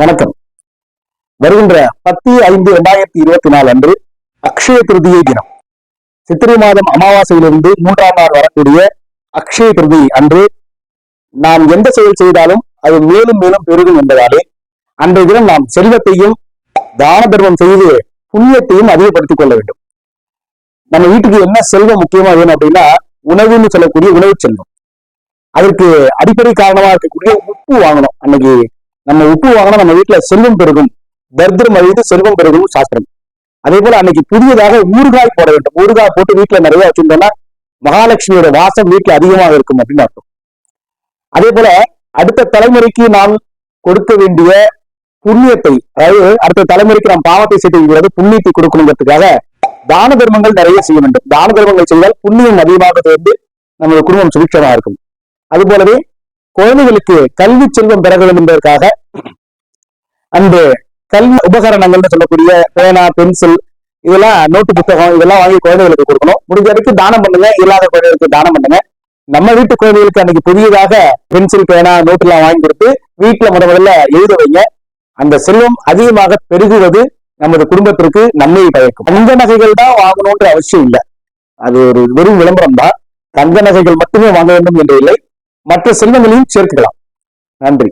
வணக்கம். வருகின்ற பத்து ஐந்து இரண்டாயிரத்தி இருபத்தி நாலு அன்று அக்ஷய திருதியை தினம். சித்திரை மாதம் அமாவாசையிலிருந்து மூன்றாம் நாள் வரக்கூடிய அக்ஷய திருதி அன்று நாம் எந்த செயல் செய்தாலும் அது மேலும் மேலும் பெருகும் என்பதாலே அன்றைய தினம் நாம் செல்வத்தையும் தான தர்மம் செய்து புண்ணியத்தையும் அதிகப்படுத்திக் கொள்ள வேண்டும். நம்ம வீட்டுக்கு என்ன செல்வம் முக்கியமா வேணும் அப்படின்னா உணவுன்னு சொல்லக்கூடிய உணவு செல்வம். அதற்கு அடிப்படை காரணமா இருக்கக்கூடிய உப்பு வாங்கணும். அன்னைக்கு நம்ம உப்பு வாங்கினா நம்ம வீட்டுல செல்வம் பெருகும் தர்திரம் அழிந்து செல்வம் பெருகும் சாஸ்திரம். அதே போல அன்னைக்கு புதியதாக ஊறுகாய் போட வேண்டும். ஊறுகாய் போட்டு வீட்டுல நிறைய வச்சிருந்தோம்னா மகாலட்சுமியோட வாசம் வீட்டுல அதிகமாக இருக்கும் அப்படின்னு அர்த்தம். அதே போல அடுத்த தலைமுறைக்கு நாம் கொடுக்க வேண்டிய புண்ணியத்தை அதாவது அடுத்த தலைமுறைக்கு நாம் பாவத்தை செய்து புண்ணியத்தை கொடுக்கணுங்கிறதுக்காக தான தர்மங்கள் நிறைய செய்ய வேண்டும். தான தர்மங்கள் செய்தால் புண்ணியம் அதிகமாக சேர்ந்து நமது குடும்பம் சுபிட்சமா இருக்கும். அது போலவே குழந்தைகளுக்கு கல்வி செல்வம் பெற வேண்டும் என்பதற்காக அந்த கல்வி உபகரணங்கள்னு சொல்லக்கூடிய பேனா பென்சில் இதெல்லாம் நோட்டு புத்தகம் இதெல்லாம் வாங்கி குழந்தைகளுக்கு கொடுக்கணும். முடிஞ்ச வரைக்கும் தானம் பண்ணுங்க இல்லாத குழந்தைகளுக்கு தானம் பண்ணுங்க. நம்ம வீட்டு குழந்தைகளுக்கு அன்னைக்கு புதியதாக பென்சில் பேனா நோட்டு எல்லாம் வாங்கி கொடுத்து வீட்டுல முத முதல்ல எழுத வைங்க. அந்த செல்வம் அதிகமாக பெருகுவது நமது குடும்பத்திற்கு நன்மை பயக்கும். தங்க நகைகள் தான் வாங்கணும்ன்ற அவசியம் இல்லை. அது ஒரு வெறும் விளம்பரம் தான். தங்க நகைகள் மட்டுமே வாங்க வேண்டும் என்று இல்லை. மற்ற செல்வங்களையும் சேர்த்துக்கலாம். நன்றி.